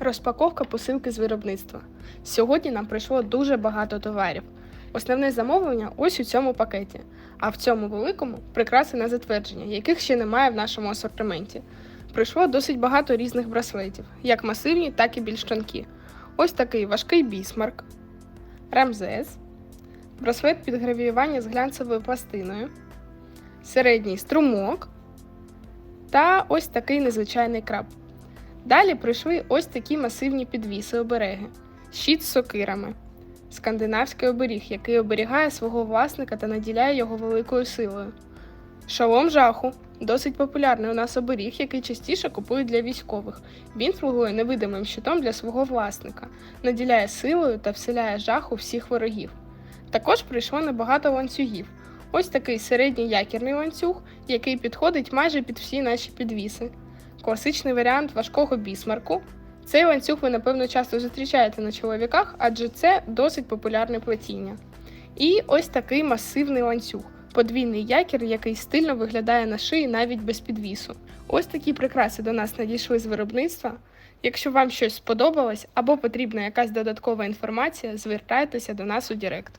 Розпаковка посилки з виробництва. Сьогодні нам прийшло дуже багато товарів. Основне замовлення ось у цьому пакеті, а в цьому великому прикраси на затвердження, яких ще немає в нашому асортименті. Прийшло досить багато різних браслетів, як масивні, так і більш тонкі. Ось такий важкий бісмарк, рамзес, браслет під гравіювання з глянцевою пластиною, середній струмок та ось такий незвичайний краб. Далі прийшли ось такі масивні підвіси обереги, щит з сокирами, скандинавський оберіг, який оберігає свого власника та наділяє його великою силою. Шалом жаху досить популярний у нас оберіг, який частіше купують для військових. Він слугує невидимим щитом для свого власника, наділяє силою та вселяє жах у всіх ворогів. Також прийшло небагато ланцюгів. Ось такий середній якірний ланцюг, який підходить майже під всі наші підвіси класичний варіант важкого бісмарку. Цей ланцюг ви, напевно, часто зустрічаєте на чоловіках, адже це досить популярне плетіння. І ось такий масивний ланцюг, подвійний якір, який стильно виглядає на шиї навіть без підвісу. Ось такі прикраси до нас надійшли з виробництва. Якщо вам щось сподобалось або потрібна якась додаткова інформація, звертайтеся до нас у Директ.